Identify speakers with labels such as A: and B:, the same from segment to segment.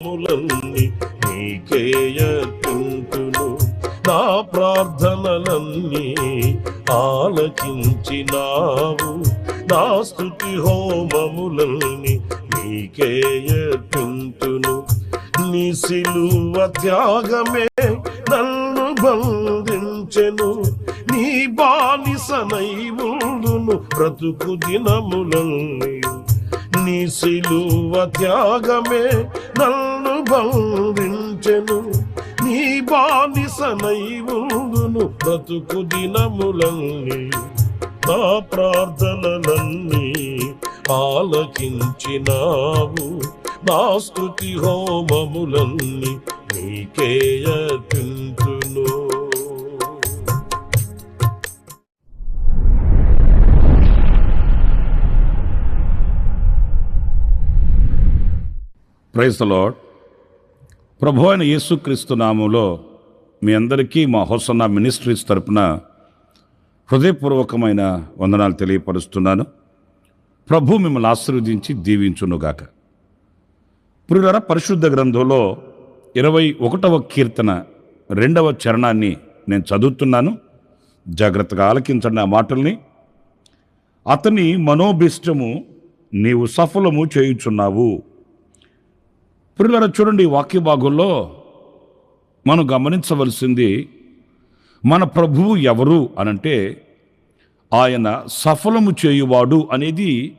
A: ములన్ని నీకేయకుంటును నా ప్రార్థనలన్నీ ఆలకించినావు. నా స్తుతి హోమములన్నీ నీకేయకుంటును నీ సిలువ త్యాగమే నన్ను బంధించెను. నీ బానిసనై ఉండును బ్రతుకు దినములన్నీ నీ సిలువ త్యాగమే నన్ను బంధించెను. నీ బానిసనై ఉండును బ్రతుకు దినములన్నీ. నా ప్రార్థనలన్నీ ఆలకించినావు. నా స్థుతి హోమములన్నీ నీకేయతింతును
B: ప్రైజ్ ద ప్రభు అయిన యేసుక్రీస్తు నామంలో మీ అందరికీ మా హోసన్న మినిస్ట్రీస్ తరపున హృదయపూర్వకమైన వందనాలు తెలియపరుస్తున్నాను. ప్రభు మిమ్మల్ని ఆశీర్వదించి దీవించునుగాక. పురుగర పరిశుద్ధ గ్రంథంలో ఇరవై ఒకటవ కీర్తన రెండవ చరణాన్ని నేను చదువుతున్నాను. జాగ్రత్తగా ఆలకించండి ఆ మాటల్ని. అతని మనోభిష్టము నీవు సఫలము చేయుచున్నావు. పిల్లల చూడండి ఈ వాక్య భాగంలో మనం గమనించవలసింది మన ప్రభువు ఎవరు అనంటే ఆయన సఫలము చేయువాడు అనేది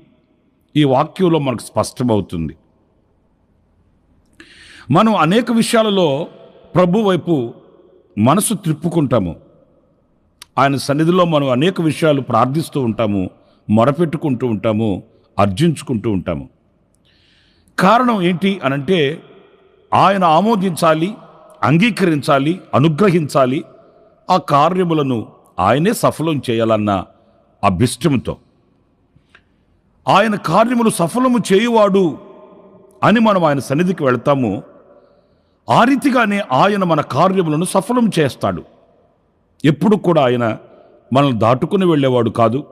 B: ఈ వాక్యంలో మనకు స్పష్టమవుతుంది. మనం అనేక విషయాలలో ప్రభు వైపు మనసు త్రిప్పుకుంటాము. ఆయన సన్నిధిలో మనం అనేక విషయాలు ప్రార్థిస్తూ ఉంటాము మొరపెట్టుకుంటూ ఉంటాము అర్జించుకుంటూ ఉంటాము. కారణం ఏంటి అనంటే ఆయన ఆమోదించాలి అంగీకరించాలి అనుగ్రహించాలి. ఆ కార్యములను ఆయనే సఫలం చేయాలన్న అభిష్టంతో ఆయన కార్యములు సఫలము చేయువాడు అని మనం ఆయన సన్నిధికి వెళ్తాము. ఆ రీతిగానే ఆయన మన కార్యములను సఫలం చేస్తాడు. ఎప్పుడు కూడా ఆయన మనల్ని దాటుకుని వెళ్ళేవాడు కాదు.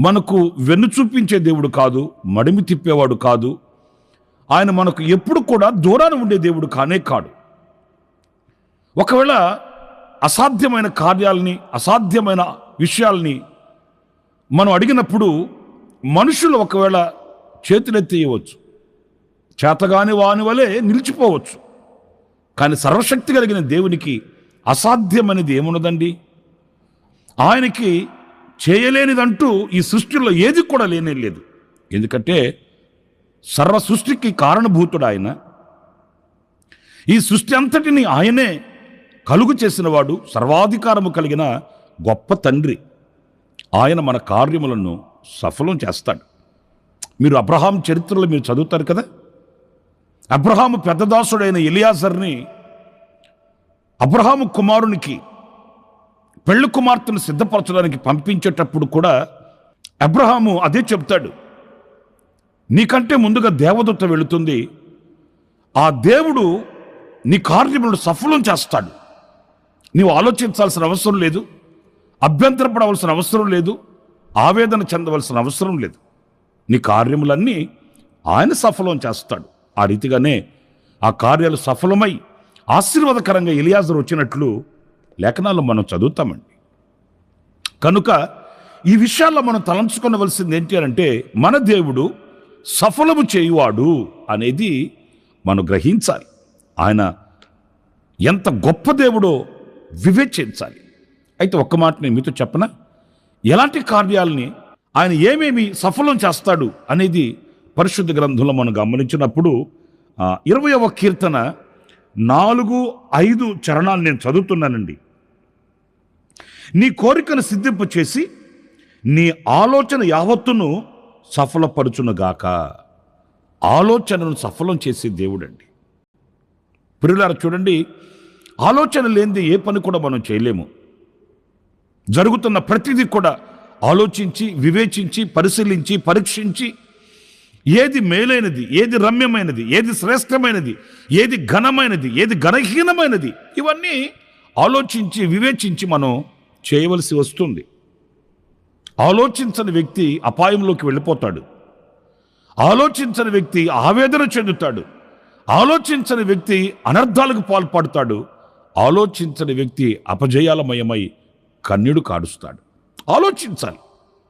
B: మనకు వెన్ను చూపించే దేవుడు కాదు మడిమి తిప్పేవాడు కాదు. ఆయన మనకు ఎప్పుడు కూడా దూరాన ఉండే దేవుడు కానే కాడు. ఒకవేళ అసాధ్యమైన కార్యాలని అసాధ్యమైన విషయాల్ని మనం అడిగినప్పుడు మనుషులు ఒకవేళ చేతులెత్తేయవచ్చు. చేతగాని వాని వలె నిలిచిపోవచ్చు. కానీ సర్వశక్తి కలిగిన దేవునికి అసాధ్యమనేది ఏమున్నదండి? ఆయనకి చేయలేనిదంటూ ఈ సృష్టిలో ఏది కూడా లేనే లేదు. ఎందుకంటే సర్వ సృష్టికి కారణభూతుడు ఆయన ఈ సృష్టి అంతటిని ఆయనే కలుగు చేసినవాడు సర్వాధికారము కలిగిన గొప్ప తండ్రి. ఆయన మన కార్యములను సఫలం చేస్తాడు. మీరు అబ్రహాం చరిత్రలో మీరు చదువుతారు కదా? అబ్రహాము పెద్దదాసుడైన ఎలియాజర్ని అబ్రహాము కుమారునికి పెళ్ళి కుమార్తెను సిద్ధపరచడానికి పంపించేటప్పుడు కూడా అబ్రహాము అదే చెప్తాడు. నీకంటే ముందుగా దేవదత్త వెళుతుంది. ఆ దేవుడు నీ కార్యములను సఫలం చేస్తాడు. నీవు ఆలోచించాల్సిన అవసరం లేదు. అభ్యంతరపడవలసిన అవసరం లేదు. ఆవేదన చెందవలసిన అవసరం లేదు. నీ కార్యములన్నీ ఆయన సఫలం చేస్తాడు. ఆ రీతిగానే ఆ కార్యాలు సఫలమై ఆశీర్వాదకరంగా ఇలియాజర్ వచ్చినట్లు లేఖనాలు మనం చదువుతామండి. కనుక ఈ విషయాల్లో మనం తలంచుకునవలసింది ఏంటి అంటే మన దేవుడు సఫలము చేయువాడు అనేది మనం గ్రహించాలి. ఆయన ఎంత గొప్ప దేవుడో వివేచించాలి. అయితే ఒక్క మాట నేను మీతో చెప్పనా? ఎలాంటి కార్యాలని ఆయన ఏమేమి సఫలం చేస్తాడు అనేది పరిశుద్ధ గ్రంథంలో మనం గమనించినప్పుడు ఇరవయవ కీర్తన నాలుగు ఐదు చరణాలు నేను చదువుతున్నానండి. నీ కోరికను సిద్ధింపు చేసి నీ ఆలోచన యావత్తును సఫలపరుచునుగాక. ఆలోచనను సఫలం చేసే దేవుడండి. ప్రియులారా చూడండి ఆలోచన లేనిది ఏ పని కూడా మనం చేయలేము. జరుగుతున్న ప్రతిదీ కూడా ఆలోచించి వివేచించి పరిశీలించి పరీక్షించి ఏది మేలైనది ఏది రమ్యమైనది ఏది శ్రేష్టమైనది ఏది ఘనమైనది ఏది ఘనహీనమైనది ఇవన్నీ ఆలోచించి వివేచించి మనం చేయవలసి వస్తుంది. ఆలోచించని వ్యక్తి అపాయంలోకి వెళ్ళిపోతాడు. ఆలోచించని వ్యక్తి ఆవేదన చెందుతాడు. ఆలోచించని వ్యక్తి అనర్థాలకు పాల్పడతాడు. ఆలోచించని వ్యక్తి అపజయాలమయమై కన్యుడు కాడుస్తాడు ఆలోచించాలి.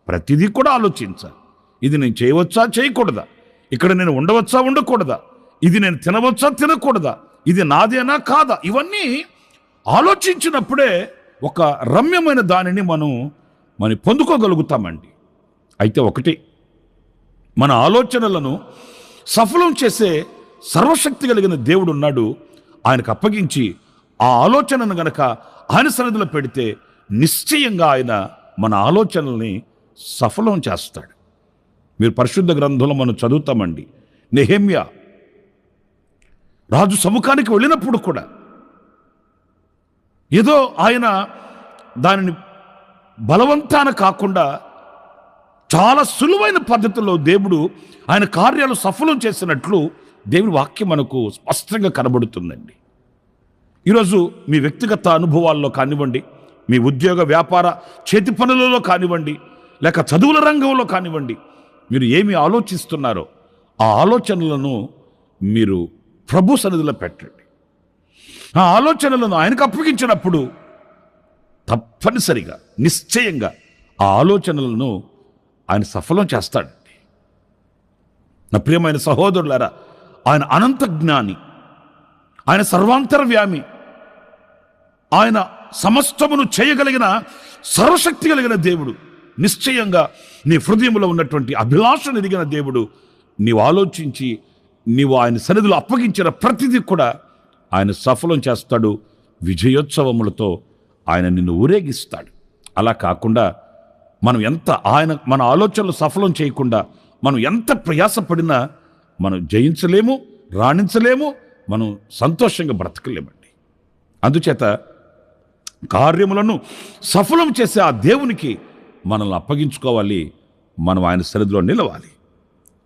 B: ప్రతిదీ కూడా ఆలోచించాలి. ఇది నేను చేయవచ్చా? చేయకూడదా? ఇక్కడ నేను ఉండవచ్చా? ఉండకూడదా? ఇది నేను తినవచ్చా? తినకూడదా? ఇది నాదేనా? కాదా? ఇవన్నీ ఆలోచించినప్పుడే ఒక రమ్యమైన దానిని మనం మనం పొందుకోగలుగుతామండి. అయితే ఒకటి మన ఆలోచనలను సఫలం చేసే సర్వశక్తి కలిగిన దేవుడు ఉన్నాడు. ఆయనకు అప్పగించి ఆ ఆలోచనను గనక ఆయన సన్నిధిలో పెడితే నిశ్చయంగా ఆయన మన ఆలోచనల్ని సఫలం చేస్తాడు. మీరు పరిశుద్ధ గ్రంథంలో మనం చదువుతామండి. నెహేమ్య రాజు సముఖానికి వెళ్ళినప్పుడు కూడా ఏదో ఆయన దానిని బలవంతాన కాకుండా చాలా సులువైన పద్ధతిలో దేవుడు ఆయన కార్యాలు సఫలం చేసినట్లు దేవుని వాక్యం మనకు స్పష్టంగా కనబడుతుందండి. ఈరోజు మీ వ్యక్తిగత అనుభవాల్లో కానివ్వండి మీ ఉద్యోగ వ్యాపార చేతి పనులలో కానివ్వండి లేక చదువుల రంగంలో కానివ్వండి మీరు ఏమి ఆలోచిస్తున్నారో ఆ ఆలోచనలను మీరు ప్రభు సన్నిధిలో పెట్టండి. ఆ ఆలోచనలను ఆయనకు అప్పగించినప్పుడు తప్పనిసరిగా నిశ్చయంగా ఆ ఆలోచనలను ఆయన సఫలం చేస్తాడండి నా ప్రియమైన సహోదరులారా ఆయన అనంత జ్ఞాని ఆయన సర్వాంతర్వ్యామి ఆయన సమస్తమును చేయగలిగిన సర్వశక్తి కలిగిన దేవుడు. నిశ్చయంగా నీ హృదయంలో ఉన్నటువంటి అభిలాషను ఎదిగిన దేవుడు. నీవు ఆలోచించి నీవు ఆయన సన్నిధిలో అప్పగించిన ప్రతిదీ కూడా ఆయన సఫలం చేస్తాడు. విజయోత్సవములతో ఆయన నిన్ను ఊరేగిస్తాడు. అలా కాకుండా మనం ఎంత ఆయన మన ఆలోచనలు సఫలం చేయకుండా మనం ఎంత ప్రయాసపడినా మనం జయించలేము రాణించలేము మనం సంతోషంగా బ్రతకలేమండి. అందుచేత కార్యములను సఫలం చేసే ఆ దేవునికి మనల్ని అప్పగించుకోవాలి మనం ఆయన సరిధిలో నిలవాలి.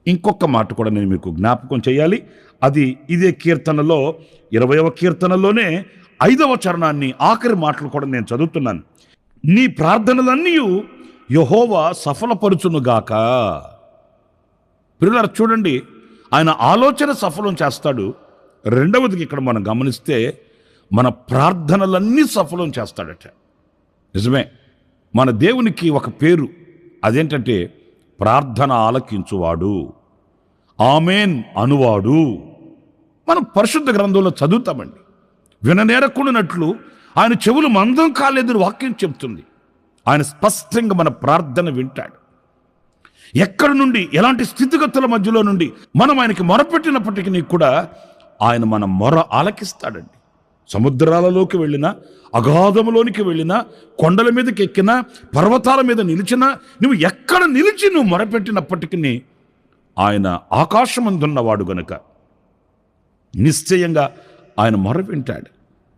B: ఇంకొక మాట కూడా నేను మీకు జ్ఞాపకం చేయాలి. అది ఇదే కీర్తనలో ఇరవయవ కీర్తనలోనే ఐదవ చరణాన్ని ఆఖరి మాటలు కూడా నేను చదువుతున్నాను. నీ ప్రార్థనలన్నీ యహోవా సఫలపరుచునుగాక పిల్లలు చూడండి ఆయన ఆలోచన సఫలం చేస్తాడు. రెండవదికి ఇక్కడ మనం గమనిస్తే మన ప్రార్థనలన్నీ సఫలం చేస్తాడట. నిజమే మన దేవునికి ఒక పేరు అదేంటంటే ప్రార్థన ఆలకించువాడు. ఆమెన్ అనువాడు. మనం పరిశుద్ధ గ్రంథంలో చదువుతామండి. విననేరకుండానట్లు ఆయన చెవులు మందం కాలేదని వాక్యం చెప్తుంది ఆయన స్పష్టంగా మన ప్రార్థన వింటాడు. ఎక్కడి నుండి ఎలాంటి స్థితిగతుల మధ్యలో నుండి మనం ఆయనకి మొరపెట్టినప్పటికీ కూడా ఆయన మన మొర ఆలకిస్తాడండి. సముద్రాలలోకి వెళ్ళినా అగాధములోనికి వెళ్ళినా కొండల మీదకి ఎక్కినా పర్వతాల మీద నిలిచినా నువ్వు ఎక్కడ నిలిచి నువ్వు మొరపెట్టినప్పటికీ ఆయన ఆకాశమందున్నవాడు గనుక. నిశ్చయంగా ఆయన మొర వింటాడు.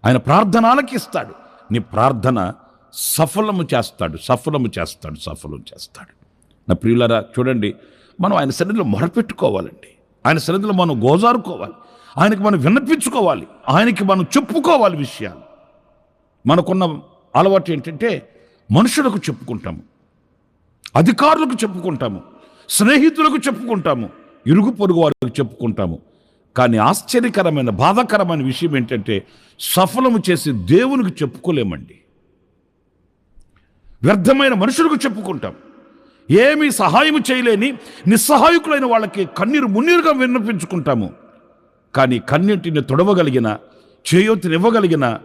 B: ఆయన ప్రార్థన ఆలకిస్తాడు నీ ప్రార్థన సఫలము చేస్తాడు సఫలము చేస్తాడు సఫలం చేస్తాడు. నా ప్రియులరా చూడండి మనం ఆయన సన్నిధిలో మొరపెట్టుకోవాలండి ఆయన సన్నిధిలో మనం గోజారుకోవాలి. ఆయనకి మనం విన్నపించుకోవాలి. ఆయనకి మనం చెప్పుకోవాలి విషయాలు. మనకున్న అలవాటు ఏంటంటే మనుషులకు చెప్పుకుంటాము. అధికారులకు చెప్పుకుంటాము. స్నేహితులకు చెప్పుకుంటాము. ఇరుగు పొరుగు వారికి చెప్పుకుంటాము. కానీ ఆశ్చర్యకరమైన బాధాకరమైన విషయం ఏంటంటే సఫలము చేసి దేవునికి చెప్పుకోలేమండి. వ్యర్థమైన మనుషులకు చెప్పుకుంటాం. ఏమీ సహాయము చేయలేని నిస్సహాయకులైన వాళ్ళకి కన్నీరు మున్నీరుగా విన్నపించుకుంటాము. కానీ కన్నీటిని తొడవగలిగిన చేయూతినివ్వగలిగిన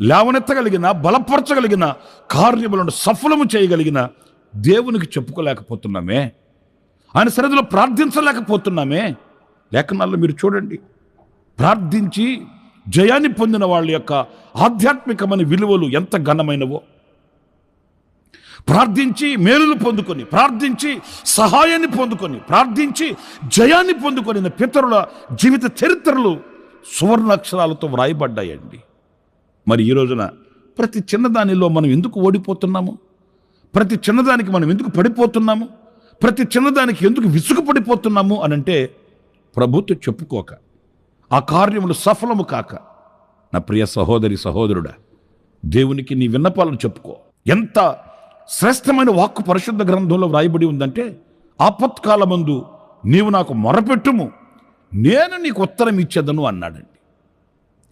B: లేవనెత్తగలిగిన బలపరచగలిగిన కార్యములను సఫలము చేయగలిగిన దేవునికి చెప్పుకోలేకపోతున్నామే. ఆయన సరిధిలో ప్రార్థించలేకపోతున్నామే. లేఖనాల్లో మీరు చూడండి. ప్రార్థించి జయాన్ని పొందిన వాళ్ళ యొక్క ఆధ్యాత్మికమైన విలువలు ఎంత ఘనమైనవో. ప్రార్థించి మేలులు పొందుకొని ప్రార్థించి సహాయాన్ని పొందుకొని ప్రార్థించి జయాన్ని పొందుకొని పితరుల జీవిత చరిత్రలు సువర్ణాక్షరాలతో వ్రాయబడ్డాయండి. మరి ఈ రోజున ప్రతి చిన్నదానిలో మనం ఎందుకు ఓడిపోతున్నాము? ప్రతి చిన్నదానికి మనం ఎందుకు పడిపోతున్నాము? ప్రతి చిన్నదానికి ఎందుకు విసుగు పడిపోతున్నాము అని అంటే ప్రభుత్వం చెప్పుకోక ఆ కార్యములు సఫలము కాక నా ప్రియ సహోదరి సహోదరుడా దేవునికి నీ విన్నపాలను చెప్పుకో. ఎంత శ్రేష్టమైన వాక్కు పరిశుద్ధ గ్రంథంలో వ్రాయబడి ఉందంటే ఆపత్కాలమందు నీవు నాకు మొరపెట్టుము నేను నీకు ఉత్తరం ఇచ్చేదను అన్నాడండి.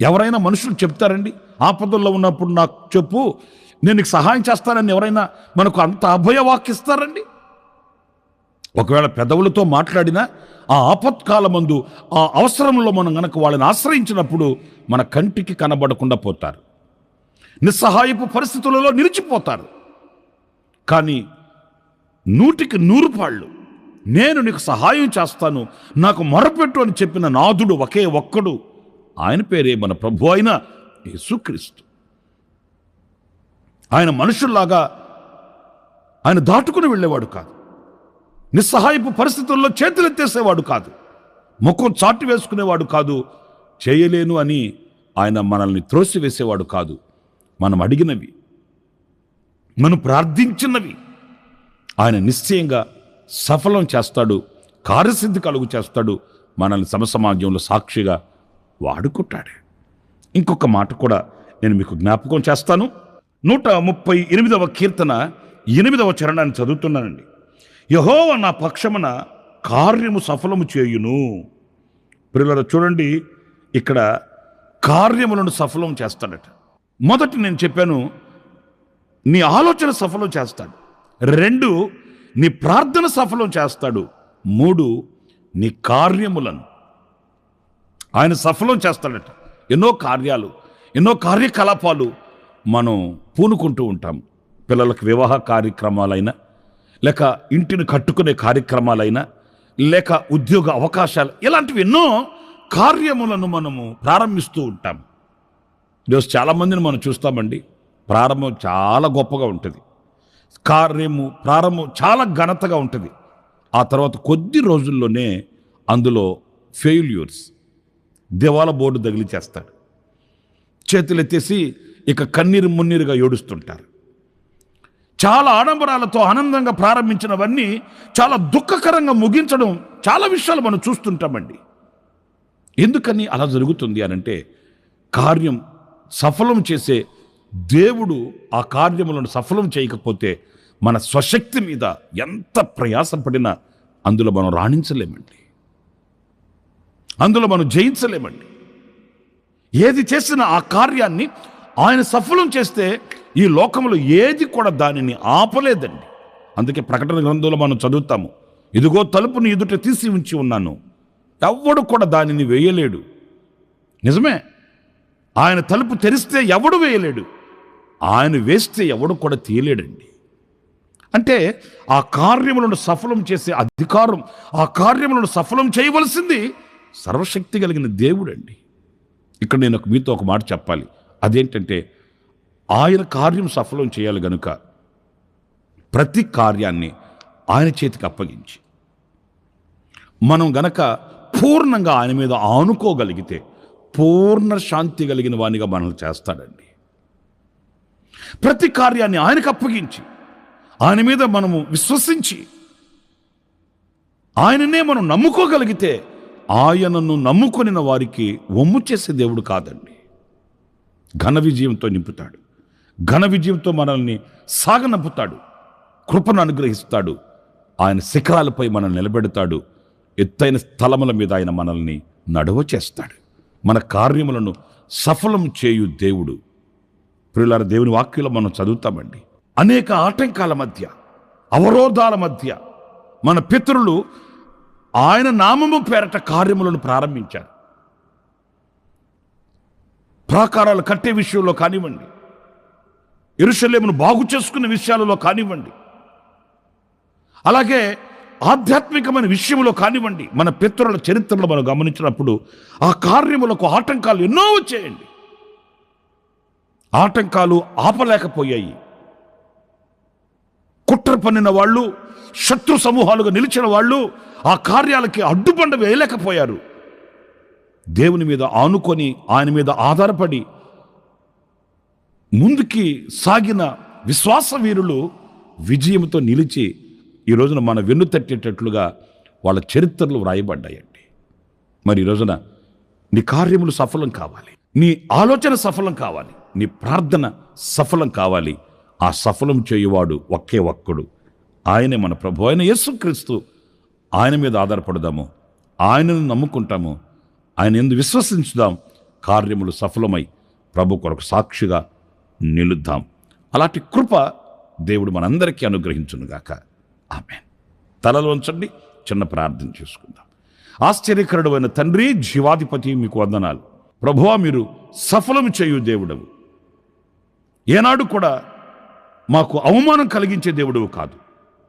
B: ఎవరైనా మనుషులు చెప్తారండి ఆపదల్లో ఉన్నప్పుడు నాకు చెప్పు నేను నీకు సహాయం చేస్తానని ఎవరైనా మనకు అంత అభయ వాక్యు ఇస్తారండి ఒకవేళ పెదవులతో మాట్లాడినా ఆ ఆపత్కాలమందు ఆ అవసరంలో మనం గనక వాళ్ళని ఆశ్రయించినప్పుడు మన కంటికి కనబడకుండా పోతారు. నిస్సహాయపు పరిస్థితులలో నిలిచిపోతారు. కానీ నూటికి నూరు పాళ్ళు నేను నీకు సహాయం చేస్తాను నాకు మొరపెట్టు అని చెప్పిన నాథుడు ఒకే ఒక్కడు ఆయన పేరే మన ప్రభు అయిన యేసుక్రీస్తు. ఆయన మనుషుల్లాగా ఆయన దాటుకుని వెళ్ళేవాడు కాదు. నిస్సహాయపు పరిస్థితుల్లో చేతులెత్తేసేవాడు కాదు. ముఖం చాటు వేసుకునేవాడు కాదు. చేయలేను అని ఆయన మనల్ని త్రోసివేసేవాడు కాదు. మనం అడిగినవి మనం ప్రార్థించినవి. ఆయన నిశ్చయంగా సఫలం చేస్తాడు కార్యసిద్ధి కలుగు చేస్తాడు. మనల్ని సమసమాజంలో సాక్షిగా వాడుకుంటాడు. ఇంకొక మాట కూడా నేను మీకు జ్ఞాపకం చేస్తాను. నూట ముప్పై ఎనిమిదవ కీర్తన ఎనిమిదవ చరణాన్ని చదువుతున్నానండి. యహోవ నా పక్షమున కార్యము సఫలము చేయును. పిల్లలు చూడండి ఇక్కడ కార్యములను సఫలం చేస్తాడట. మొదటి నేను చెప్పాను నీ ఆలోచన సఫలం చేస్తాడు. రెండు నీ ప్రార్థన సఫలం చేస్తాడు. మూడు నీ కార్యములను. ఆయన సఫలం చేస్తాడట. ఎన్నో కార్యాలు ఎన్నో కార్యకలాపాలు మనం పూనుకుంటూ ఉంటాం. పిల్లలకు వివాహ కార్యక్రమాలైనా లేక ఇంటిని కట్టుకునే కార్యక్రమాలైనా లేక ఉద్యోగ అవకాశాలు ఇలాంటివి ఎన్నో కార్యములను మనము ప్రారంభిస్తూ ఉంటాం. ఈరోజు చాలామందిని మనం చూస్తామండి. ప్రారంభం చాలా గొప్పగా ఉంటుంది. కార్యము ప్రారంభం చాలా ఘనతగా ఉంటుంది. ఆ తర్వాత కొద్ది రోజుల్లోనే అందులో ఫెయిల్యూర్స్ దివాల బోర్డు తగిలిచేస్తాడు. చేతులు ఎత్తేసి ఇక కన్నీరు మున్నీరుగా ఏడుస్తుంటారు. చాలా ఆడంబరాలతో ఆనందంగా ప్రారంభించినవన్నీ చాలా దుఃఖకరంగా ముగించడం చాలా విషయాలు మనం చూస్తుంటామండి. ఎందుకని అలా జరుగుతుంది అనంటే కార్యం సఫలం చేసే దేవుడు ఆ కార్యములను సఫలం చేయకపోతే మన స్వశక్తి మీద ఎంత ప్రయాసపడినా అందులో మనం రాణించలేమండి. అందులో మనం జయించలేమండి. ఏది చేసిన ఆ కార్యాన్ని ఆయన సఫలం చేస్తే ఈ లోకంలో ఏది కూడా దానిని ఆపలేదండి. అందుకే ప్రకటన గ్రంథంలో మనం చదువుతాము ఇదిగో తలుపుని ఎదుట తీసి ఉంచి ఉన్నాను ఎవ్వడు కూడా దానిని వేయలేడు. నిజమే ఆయన తలుపు తెరిస్తే ఎవడు వేయలేడు ఆయన వేస్తే ఎవడు కూడా తీయలేడండి. అంటే ఆ కార్యములను సఫలం చేసే అధికారం ఆ కార్యములను సఫలం చేయవలసింది సర్వశక్తి కలిగిన దేవుడండి. ఇక్కడ నేను ఒక మీతో ఒక మాట చెప్పాలి. అదేంటంటే ఆయన కార్యం సఫలం చేయాలి గనుక ప్రతి కార్యాన్ని ఆయన చేతికి అప్పగించి. మనం గనక పూర్ణంగా ఆయన మీద ఆనుకోగలిగితే పూర్ణ శాంతి కలిగిన వానిగా మనల్ని చేస్తాడండి. ప్రతి కార్యాన్ని ఆయనకు అప్పగించి ఆయన మీద మనము విశ్వసించి ఆయననే మనం నమ్ముకోగలిగితే ఆయనను నమ్ముకొనిన వారికి ఒమ్ము చేసే దేవుడు కాదండి. ఘన విజయంతో నింపుతాడు. ఘన విజయంతో మనల్ని సాగనంపుతాడు కృపను అనుగ్రహిస్తాడు. ఆయన శిఖరాలపై మనల్ని నిలబెడతాడు. ఎత్తైన స్థలముల మీద ఆయన మనల్ని నడవ చేస్తాడు. మన కార్యములను సఫలం చేయు దేవుడు. ప్రియులార దేవుని వాక్యలో మనం చదువుతామండి. అనేక ఆటంకాల మధ్య అవరోధాల మధ్య మన పితరులు ఆయన నామము పేరట కార్యములను ప్రారంభించారు. ప్రాకారాలు కట్టే విషయంలో కానివ్వండి ఎరుషలేమును బాగు చేసుకునే విషయాలలో కానివ్వండి అలాగే ఆధ్యాత్మికమైన విషయంలో కానివ్వండి మన పితరుల చరిత్రలో మనం గమనించినప్పుడు ఆ కార్యములకు ఆటంకాలు ఎన్నో వచ్చేయండి. ఆటంకాలు ఆపలేకపోయాయి. కుట్ర పన్నిన వాళ్ళు శత్రు సమూహాలుగా నిలిచిన వాళ్ళు ఆ కార్యాలకి అడ్డుబండ వేయలేకపోయారు. దేవుని మీద ఆనుకొని ఆయన మీద ఆధారపడి ముందుకి సాగిన విశ్వాస వీరులు విజయంతో నిలిచి ఈ రోజున మన వెన్ను తట్టేటట్లుగా వాళ్ళ చరిత్రలు వ్రాయబడ్డాయండి. మరి ఈ రోజున నీ కార్యములు సఫలం కావాలి. నీ ఆలోచన సఫలం కావాలి. నీ ప్రార్థన సఫలం కావాలి. ఆ సఫలం చేయువాడు ఒకే ఒక్కడు. ఆయనే మన ప్రభు. అయిన యేసుక్రీస్తు. ఆయన మీద ఆధారపడదాము. ఆయనను నమ్ముకుంటాము. ఆయన ఎందు విశ్వసించుదాం. కార్యములు సఫలమై ప్రభు కొరకు సాక్షిగా నిలుద్దాం. అలాంటి కృప దేవుడు మనందరికీ అనుగ్రహించునుగాక. ఆమె తలలో ఉంచండి చిన్న ప్రార్థన చేసుకుందాం. ఆశ్చర్యకరుడు అయిన తండ్రి జీవాధిపతి మీకు వందనాలు. ప్రభువా మీరు సఫలము చేయు దేవుడవు. ఏనాడు కూడా మాకు అవమానం కలిగించే దేవుడవు కాదు.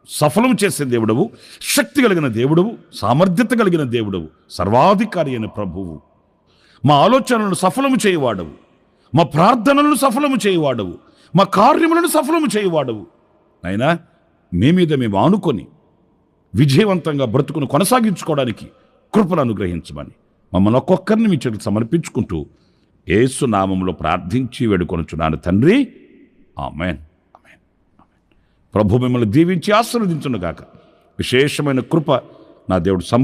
B: సఫలం చేసే దేవుడవు శక్తి కలిగిన దేవుడవు సామర్థ్యత కలిగిన దేవుడవు సర్వాధికారి అయిన ప్రభువు. మా ఆలోచనలను సఫలము చేయవాడవు. మా ప్రార్థనలను సఫలము చేయవాడవు. మా కార్యములను సఫలము చేయవాడవు. అయినా మీ మీద మేము ఆనుకొని విజయవంతంగా బ్రతుకును కొనసాగించుకోవడానికి కృపను అనుగ్రహించమని మమ్మల్ని ఒక్కొక్కరిని మీ చెట్లు సమర్పించుకుంటూ ఏసు నామంలో ప్రార్థించి వేడుకొనుచున్నాను తండ్రి. ఆమెన్. ఆమెన్. ప్రభు మిమ్మల్ని దీవించి ఆశీర్వదించునుగాక. విశేషమైన కృప నా దేవుడు సం